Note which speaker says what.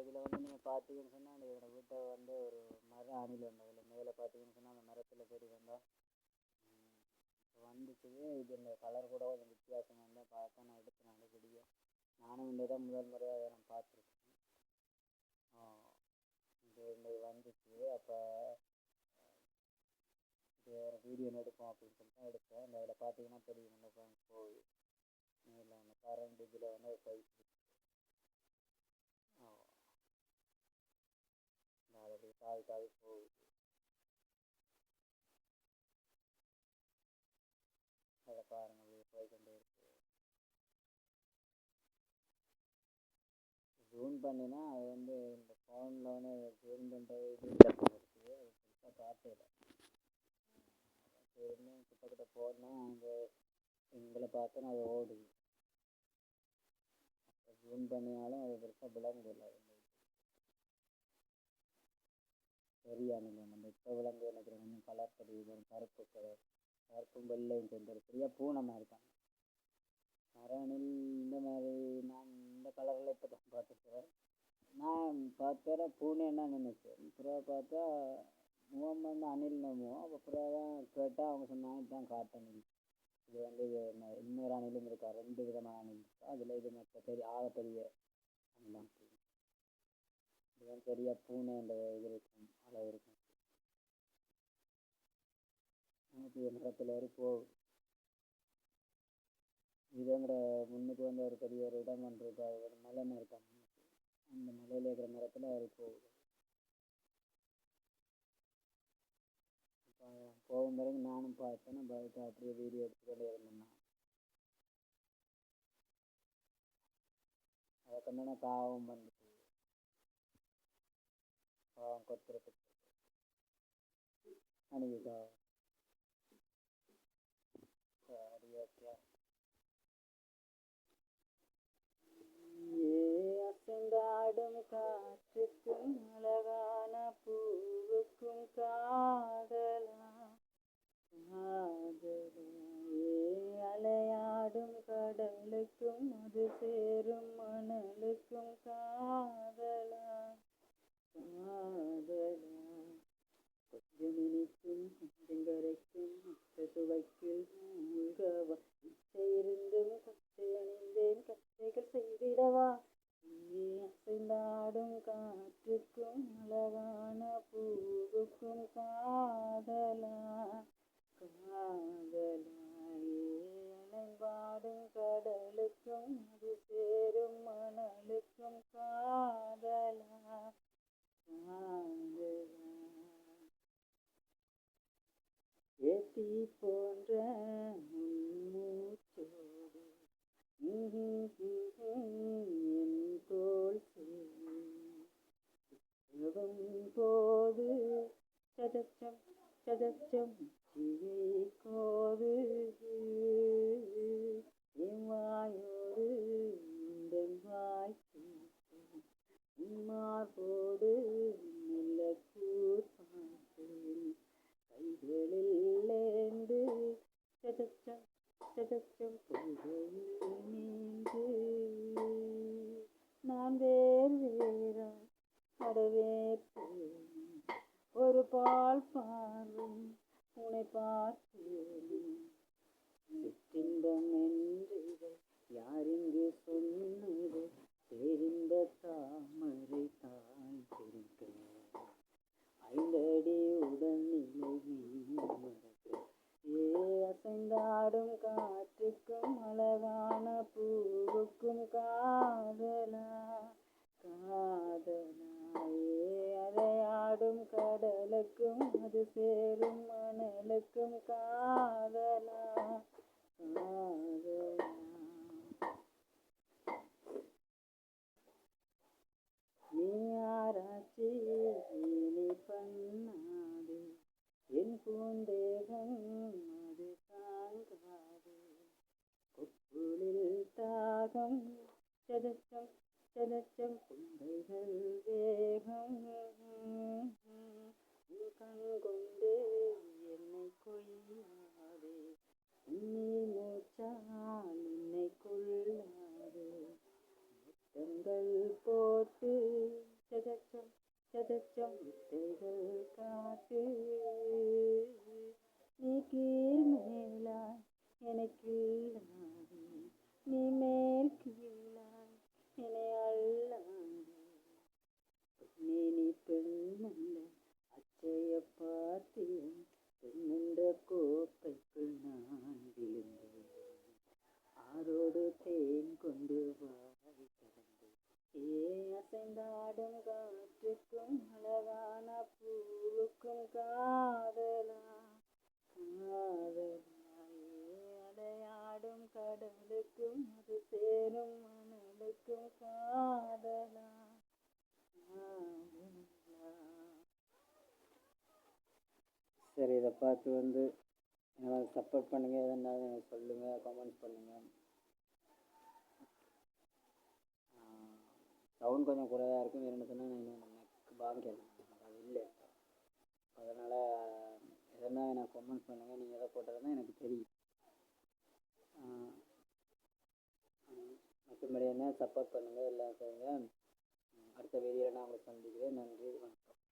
Speaker 1: இதில் வந்து நீங்கள் பார்த்தீங்கன்னு சொன்னால் அந்த என்னோடய வீட்டை வந்து ஒரு மர அணில் ஒன்று அதில் மேலே பார்த்தீங்கன்னு சொன்னால் அந்த மரத்தில் பெரிய வந்தால் வந்துச்சு. இது இந்த கலர் கூட கொஞ்சம் வித்தியாசமாக இருந்தால் பார்த்தா நான் எடுத்தேன் அந்த செடியை நானும் இந்த தான் முதல் முறையாக அதை நான் பார்த்துருக்கேன். இது இந்த வந்துச்சு. அப்போ இது ஒரு வீடியோ எடுப்போம் அப்படின்னு சொல்லிட்டு தான் எடுத்தேன். இந்த இதில் பார்த்தீங்கன்னா தெரியும். இந்த மேலே அந்த கரண்ட் இதில் வந்து ஒரு பைப் காய் தாவி போகுது அதை பாருங்க போய்கொண்டே இருக்கு ஜூம் பண்ணினா அது வந்து இந்த ஃபோனில் வந்து ஜூம் பண்ணுறது இருக்குது அது பெருசாக காட்டல சரின்னு கிட்டக்கிட்ட போனால் அங்கே எங்களை பார்த்தோன்னா அது ஓடுது ஜூம் பண்ணினாலும் அது பெருசாக விளங்கல பெரிய நம்ம இப்போ விளங்கு நினைக்கிறேன். கொஞ்சம் கலர் தெரியுது கருப்பு கலர் கருப்பும் வெள்ளையும் சேர்ந்து சரியாக பூனை மாதிரி தான். மர அணில் இந்த மாதிரி நான் இந்த கலரில் இப்போ தான் பார்த்துருக்கேன் நான் பார்த்தேன் பூனைன்னா நினைச்சேன். அப்புறம் பார்த்தா முகம் வந்து அணில் நம்புவோம் அப்போ அப்புறம் தான் கேட்டால் அவங்க சொன்னாங்க இதுதான் காட்டு இது வந்து இன்னொரு அணிலும் இருக்கா? ரெண்டு விதமான அணில் இருக்கா? அதில் இது மற்ற பெரிய ஆக பெரிய அணிலாம் பெரிய பூனை என்ற இது இருக்கும் அளவு இருக்கும். பெரிய மரத்தில் வரை போகும் இதுங்கிற முன்னுக்கு வந்து ஒரு பெரிய ஒரு இடம் ஒன்று அது ஒரு மலை இருக்கா அந்த மலையில் இருக்கிற மரத்தில் அவர் போகுது போகும் பிறகு நானும் பார்த்தேன் பார்த்து அப்படியே வீடியோ எடுத்துக்கொண்டே இருந்தேன் அதை கண்டன பாவம் வந்துச்சு பாவம் கொத்துறதுக்கு அசந்தாடும் காற்றுக்கும் அழகான பூவுக்கும் காதலா அலையாடும் கடலுக்கும் அது சேரும் மணலுக்கும் காதலா. காதலா கொஞ்சம் இனிக்கும் சுவைக்கில் மூழ்கவா இச்சை கச்சை அணிந்தேன் கச்சைகள் செய்திடவா நீ அசைந்தாடும் காற்றுக்கும் அழகான பூவுக்கும் காதலா காதலா கடலுக்கும் அது சதச்சம் சிவை கோது எம்மாயோடு உந்தன் வாய் மார்போடு மெல்ல கூர்பார்த்தேன் கைகளில் ஏந்து சதச்சம் சதச்சம் பொய்கையில் நீந்து நான் வேறு வேறா அடவேற்பேன் பால் பாரும் உனை பார்த்து சிற்றின்பம் என்று யாரின் മണൽക്കും കാതല. നീയാരാച്ചീലി പണ്ണാതെ എൻ പൂന്തേഹം അത് താങ്കാതെ. കൊപ്പുളിൽ താകം ചതച്ചം ചതച്ചം കുന്തകൾ വേഗം কইয়া রে নিমে চালিম சரி இதை பார்த்து வந்து எனக்கு சப்போர்ட் பண்ணுங்கள் எதுனா எனக்கு சொல்லுங்கள் கமெண்ட் பண்ணுங்கள் சவுண்ட் கொஞ்சம் குறைவாக இருக்கும். வேணும்னு சொன்னால் நான் இன்னும் பாங்க அது இல்லை. அதனால் எதனா எனக்கு கமெண்ட் பண்ணுங்கள் நீங்கள் எதை போட்டதுன்னா எனக்கு தெரியும். மற்றபடி என்ன சப்போர்ட் பண்ணுங்கள் எல்லாம் செய்யுங்க அடுத்த வீடியோவில் நான் உங்களுக்கு சந்திக்கிறேன். நன்றி வணக்கம்.